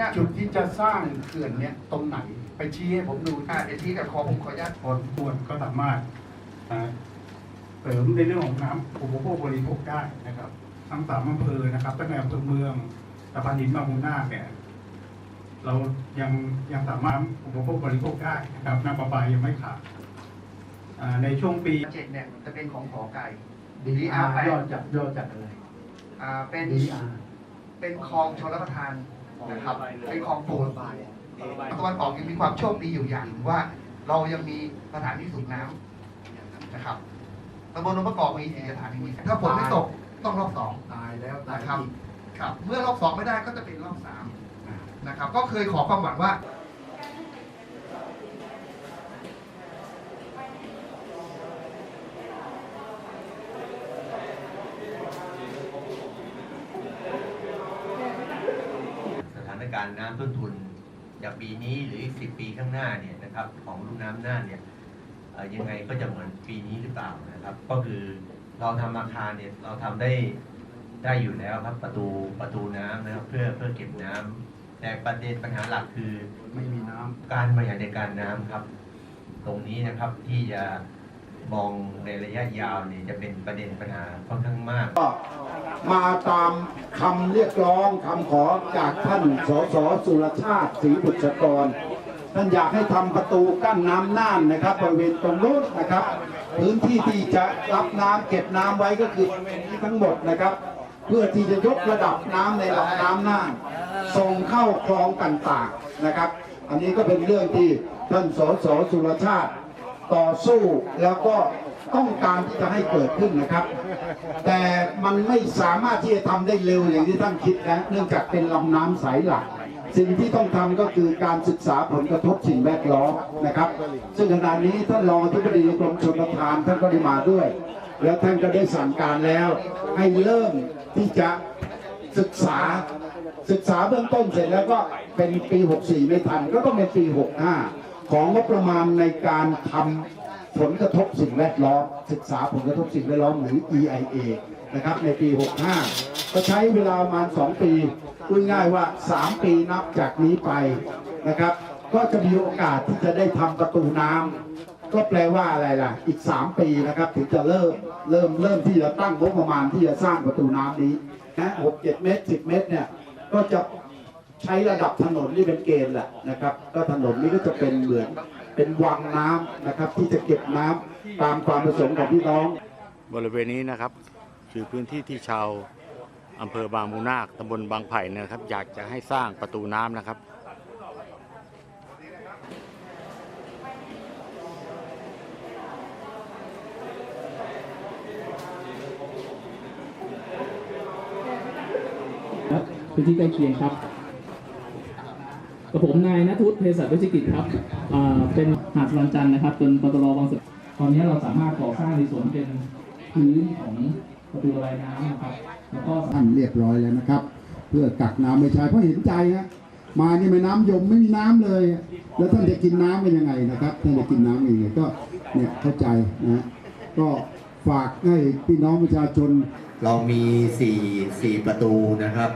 เนี่ย จุดที่จะสร้างเขื่อนเนี่ยตรงไหน ไปชี้ให้ผมดูอ่าเดี๋ยวที่กับขอผมขออนุญาต พอสมควรก็สามารถนะเสริมในเรื่องของน้ำอุปโภคบริโภคได้นะครับ ทั้งสามอำเภอนะครับตั้งแต่อำเภอเมืองตะพานหินบางมูนาคเนี่ยเรายังยังสามารถอุปโภคบริโภคได้นะครับน้ำประปายังไม่ขาดอ่าในช่วงปีเจ็ดเนี่ยจะเป็นของขอไก่ DR แปดย่อจากย่อจากอะไร อ่าเป็น DR เป็นคลองชลประทาน นะครับเป็นคลองปูนตะวันออกยังมีความโชคดีอยู่อย่างหนึ่งว่า เรายังมีสถานที่สูบน้ำนะครับตำบลนนประกอบมีสี่สถานีถ้าฝนไม่ตกต้องรอบสองตายแล้วตายนะครับอีกครับ เมื่อรอบสองไม่ได้ก็จะเป็นรอบสามนะครับ ก็เคยขอความหวังว่า สถาน การณ์น้ำต้นทุนจากปีนี้หรืออีกสิปีข้างหน้าเนี่ยนะครับของลุ่มน้ำน่านเนี่ยเอ่อยังไงก็จะเหมือนปีนี้หรือเปล่านะครับ ก็คือเราทำอาคารเนี่ยเราทำได้ได้อยู่แล้วครับประตูประตูน้ำนะครับเพื่อเพื่อเก็บน้ำแต่ประเด็นปัญหาหลักคือไม่มีน้ำการบริหารจัดการน้ำครับ ตรงนี้นะครับที่จะ มองในระยะยาวเนี่ยจะเป็นประเด็นปัญหาค่อนข้างมากมาตามคำเรียกร้องคำขอจากท่านสสสุรชาติศรีบุตรกร ท่านอยากให้ทำประตูกั้นน้ำน่านนะครับบริเวณตรงนู้นนะครับ พื้นที่ที่จะรับน้ำเก็บน้ำไว้ก็คือบริเวณนี้ทั้งหมดนะครับ เพื่อที่จะยกระดับน้ำในลำน้ำน่านส่งเข้าคลองต่างๆนะครับ อันนี้ก็เป็นเรื่องที่ท่านสสสุรชาติ ต่อสู้แล้วก็ต้องการที่จะให้เกิดขึ้นนะครับ แต่มันไม่สามารถที่จะทำได้เร็วอย่างที่ท่านคิดนะเนื่องจากเป็นลำน้ำสายหลัก สิ่งที่ต้องทำก็คือการศึกษาผลกระทบสิ่งแวดล้อมนะครับ ซึ่งขณะนี้ท่านรองอธิบดีกรมชลประทานท่านก็ได้มาด้วย แล้วท่านก็ได้สั่งการแล้ว ให้เริ่มที่จะศึกษาศึกษาเบื้องต้นเสร็จแล้วก็เป็นปี 64 ไม่ทันก็ต้องเป็นปี 65 ของงบประมาณในการทำผลกระทบสิ่งแวดล้อม ศึกษาผลกระทบสิ่งแวดล้อมหรือ EIA นะครับในปี 65 ก็ใช้เวลาประมาณ 2 ปีพูดง่ายว่า 3 ปีนับจากนี้ไปนะครับ ก็จะมีโอกาสที่จะได้ทำประตูน้ำก็แปลว่าอะไรล่ะ อีก 3 ปีนะครับถึงจะเริ่มเริ่มเริ่มที่จะตั้งงบประมาณที่จะสร้างประตูน้ำนี้นะ6 7 เมตร 10 เมตรเนี่ยก็จะ ใช้ระดับถนนนี่เป็นเกณฑ์แหละนะครับ ก็ถนนนี้ก็จะเป็นเหมือนเป็นวังน้ำนะครับ ที่จะเก็บน้ำตามความประสงค์ของพี่น้อง บริเวณนี้นะครับ คือพื้นที่ที่ชาวอำเภอบางมูนาคตำบลบางไผ่เนยนะครับ อยากจะให้สร้างประตูน้ำนะครับครับพื้นที่ใกล้เคียงครับ กับผมนายนัทวุฒิเภสัชวิจิตรครับอ่าเป็นหาดสลันจันทร์นะครับจนปตรบางสะตอนนี้เราสามารถก่อสร้างในส่วนที่เป็นพื้นของประตูระบายน้ำนะครับแล้วก็ท่านเรียบร้อยแล้วนะครับ เพื่อกักน้ำไม่ใช้เพราะเห็นใจฮะมานี่ไม่น้ำยมไม่มีน้ำเลย แล้วท่านจะกินน้ำเป็นยังไงนะครับท่านจะกินน้ำยังไงก็เนี่ยเข้าใจนะฮะก็ฝากให้พี่น้องประชาชนเรามีสี่สี่ประตูนะครับ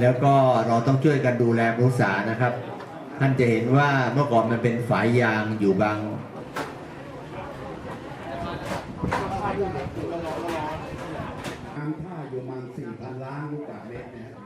แล้วก็เราต้องช่วยกันดูแลรักษานะครับ ท่านจะเห็นว่าเมื่อก่อนมันเป็นฝายยางอยู่บางท่าอยู่มาณสี่พันล้านลูกบาศก์เมตรนะ